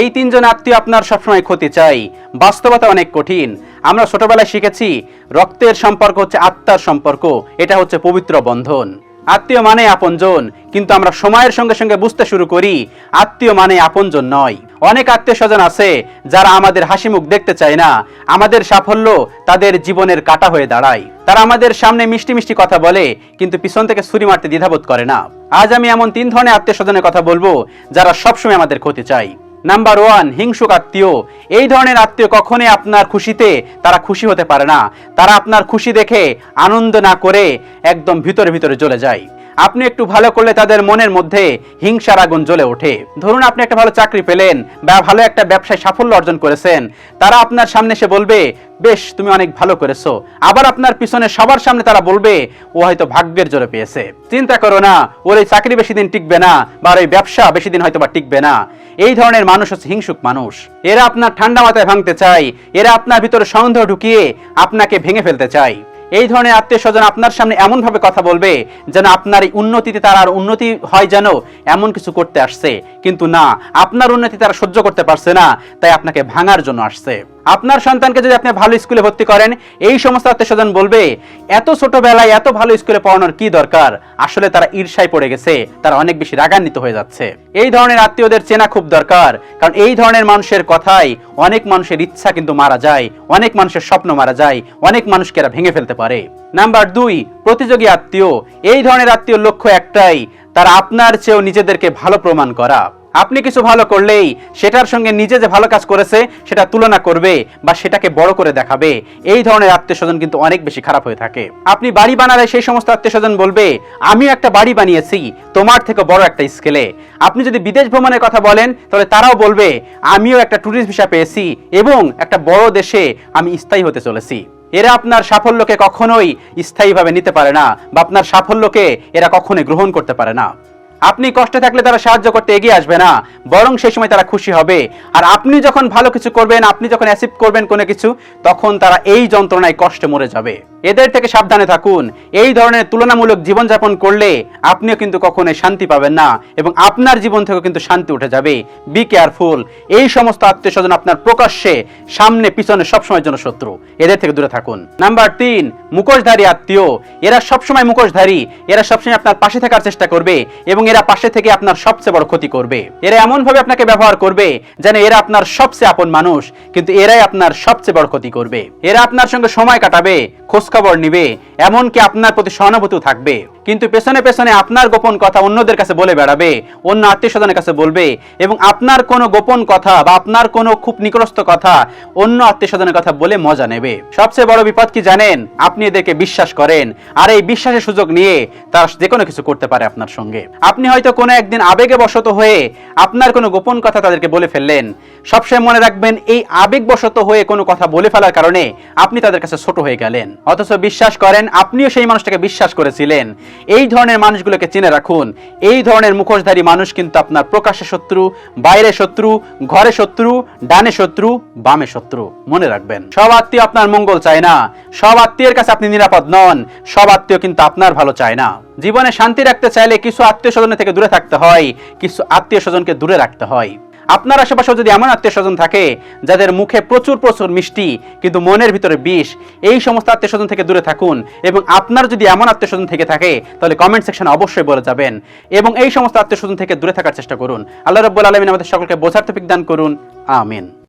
এই তিনজন আত্মীয় আপনার সবসময় ক্ষতি চাই। বাস্তবতা অনেক কঠিন। আমরা ছোটবেলায় শিখেছি, রক্তের সম্পর্ক হচ্ছে আত্মার সম্পর্ক। এটা হচ্ছে পবিত্র বন্ধন। আত্মীয় মানে আপনজন, কিন্তু আমরা সময়ের সঙ্গে সঙ্গে বুঝতে শুরু করি, আত্মীয় মানে আপনজন নয়। অনেক আত্মীয় স্বজন আছে, যারা আমাদের হাসি মুখ দেখতে চায় না। আমাদের সাফল্য তাদের জীবনের কাটা হয়ে দাঁড়ায়। তারা আমাদের সামনে মিষ্টি মিষ্টি কথা বলে, কিন্তু পিছন থেকে ছুরি মারতে দ্বিধাবোধ করে না। আজ আমি এমন তিন ধরনের আত্মীয় স্বজনের কথা বলব, যারা সবসময় আমাদের ক্ষতি চাই নাম্বার ওয়ান হিংসুক আত্মীয়। এই ধরনের আত্মীয় কখনোই আপনার খুশিতে তারা খুশি হতে পারে না। তারা আপনার খুশি দেখে আনন্দ না করে একদম ভিতরে ভিতরে চলে যায়। আপনি একটু ভালো করলে তাদের মনের মধ্যে হিংসার আগুন জ্বলে ওঠে। ধরুন আপনি একটা ভালো চাকরি পেলেন বা ভালো একটা ব্যবসায় সাফল্য অর্জন করেছেন। তারা আপনার সামনে এসে বলবে বেশ, তুমি অনেক ভালো করেছ। আবার আপনার পিছনে সবার সামনে তারা বলবে, ও হয়তো ভাগ্যের জোরে পেয়েছে। চিন্তা করো না, ওর এই চাকরি বেশি দিন টিকবে না, বা ওর এই ব্যবসা বেশি দিন হয়তো বা টিকবে না। এই ধরনের মানুষ হচ্ছে হিংসুক মানুষ। এরা আপনার ঠান্ডা মাথায় ভাঙতে চায়, এরা আপনার ভিতরে সন্দেহ ঢুকিয়ে আপনাকে ভেঙে ফেলতে চায়। এই ধরনের আত্মীয় স্বজন আপনার সামনে এমন ভাবে কথা বলবে, যেন আপনার এই উন্নতিতে তার আর উন্নতি হয় যেন এমন কিছু করতে আসছে। কিন্তু না, আপনার উন্নতি তারা সহ্য করতে পারছে না, তাই আপনাকে ভাঙার জন্য আসছে। আপনার সন্তানকে যদি আপনি ভালো স্কুলে ভর্তি করেন, এই সমস্ত আত্মীয় স্বজন বলবে, এত ছোটবেলায় এত ভালো স্কুলে পড়ানোর কি দরকার? আসলে তারা ঈর্ষায় পড়ে গেছে, তারা অনেক বেশি রাগান্বিত হয়ে যাচ্ছে। এই ধরনের আত্মীয়দের চেনা খুব দরকার, কারণ এই ধরনের মানুষের কথাই অনেক মানুষের ইচ্ছা কিন্তু মারা যায়, অনেক মানুষের স্বপ্ন মারা যায়, অনেক মানুষকে এরা ভেঙে ফেলতে পারে। নাম্বার দুই, প্রতিযোগী আত্মীয়। এই ধরনের আত্মীয় লক্ষ্য একটাই, তারা আপনার চেয়েও নিজেদেরকে ভালো প্রমাণ করা। আপনি কিছু ভালো করলেই সেটার সঙ্গে নিজে যে ভালো কাজ করেছে, সেটা তুলনা করবে বা সেটাকে বড় করে দেখাবে। এই ধরনের আত্মীয় স্বজন কিন্তু অনেক বেশি খারাপ হয়ে থাকে। আপনি বাড়ি বানালে সেই সমস্ত আত্মীয় স্বজন বলবে আমিও একটা বাড়ি বানিয়েছি, তোমার থেকে বড় একটা স্কেলে। আপনি যদি বিদেশ ভ্রমণের কথা বলেন, তাহলে তারাও বলবে, আমিও একটা ট্যুরিস্ট ভিসা পেয়েছি এবং একটা বড় দেশে আমি স্থায়ী হতে চলেছি। এরা আপনার সাফল্যকে কখনোই স্থায়ীভাবে নিতে পারে না বা আপনার সাফল্যকে এরা কখনোই গ্রহণ করতে পারে না। আপনি কষ্টে থাকলে তারা সাহায্য করতে এগিয়ে আসবে না, বরং সেই সময় তারা খুশি হবে। আর আপনি যখন ভালো কিছু করবেন, আপনি যখন অ্যাসিভ করবেন কোনো কিছু, তখন তারা এই যন্ত্রণায় কষ্টে মরে যাবে। এদের থেকে সাবধানে থাকুন। এই ধরনের তুলনামূলক জীবনযাপন করলে আপনিও কিন্তু কখনোই শান্তি পাবেন না এবং আপনার জীবন থেকেও কিন্তু শান্তি উঠে যাবে। বি কেয়ারফুল এই সমস্ত আত্মীয় স্বজন আপনার প্রকাশ্যে সামনে, পিছনে সবসময়ের জন্য শত্রু। এদের থেকে দূরে থাকুন। নাম্বার তিন, মুখোশধারী আত্মীয়। এরা সবসময় মুখোশধারী। এরা সবসময় আপনার পাশে থাকার চেষ্টা করবে এবং এরা পাশে থেকে আপনার সবচেয়ে বড় ক্ষতি করবে। এরা এমন ভাবে আপনাকে ব্যবহার করবে যেন এরা আপনার সবচেয়ে আপন মানুষ, কিন্তু এরাই আপনার সবচেয়ে বড় ক্ষতি করবে। এরা আপনার সঙ্গে সময় কাটাবে খোঁজখবর নিবে এমনকি আপনার প্রতি সহানুভূতিও থাকবে। কিন্তু পেছনে পেছনে আপনার গোপন কথা অন্যদের কাছে বলে বেড়াবে, অন্য আত্মীয় স্বজনের কাছে বলবে, এবং আপনার কোনো গোপন কথা বা আপনার কোনো খুব নিকটস্থ কথা অন্য আত্মীয় স্বজনের কথা বলে মজা নেবে। সবচেয়ে বড় বিপদ কি জানেন? আপনি এদেরকে বিশ্বাস করেন, আর এই বিশ্বাসের সুযোগ নিয়ে তারা যে কোনো কিছু করতে পারে আপনার সঙ্গে। আপনি হয়তো কোনো একদিন আবেগে বশত হয়ে আপনার কোনো গোপন কথা তাদেরকে বলে ফেললেন। সবসময় মনে রাখবেন, এই আবেগবশত হয়ে কোনো কথা বলে ফেলার কারণে আপনি তাদের কাছে ছোট হয়ে গেলেন। অথচ বিশ্বাস করেন, আপনিও সেই মানুষটাকে বিশ্বাস করেছিলেন। এই ধরনের মানুষগুলোকে চিনে রাখুন। এই ধরনের মুখোশধারী মানুষ কিন্তু আপনার প্রকাশ্যে শত্রু, বাইরে শত্রু, ঘরে শত্রু, ডানে শত্রু, বামে শত্রু। মনে রাখবেন, সব আত্মীয় আপনার মঙ্গল চায় না। সব আত্মীয়ের কাছে আপনি নিরাপদ নন। সব আত্মীয় কিন্তু আপনার ভালো চায় না। জীবনে শান্তি রাখতে চাইলে কিছু আত্মীয় স্বজনের থেকে দূরে থাকতে হয়, কিছু আত্মীয় স্বজনকে দূরে রাখতে হয়। আপনার আশেপাশে যদি এমন আত্মীয় স্বজন থাকে, যাদের মুখে প্রচুর প্রচুর মিষ্টি, কিন্তু মনের ভিতরে বিষ, এই সমস্ত আত্মীয় স্বজন থেকে দূরে থাকুন এবং আপনার যদি এমন আত্মীয় স্বজন থেকে থাকে, তাহলে কমেন্ট সেকশনে অবশ্যই বলে যাবেন। এবং এই সমস্ত আত্মীয় স্বজন থেকে দূরে থাকার চেষ্টা করুন। আল্লাহ রব্বুল আলমিন আমাদের সকলকে বোঝার তফিক দান করুন। আমিন।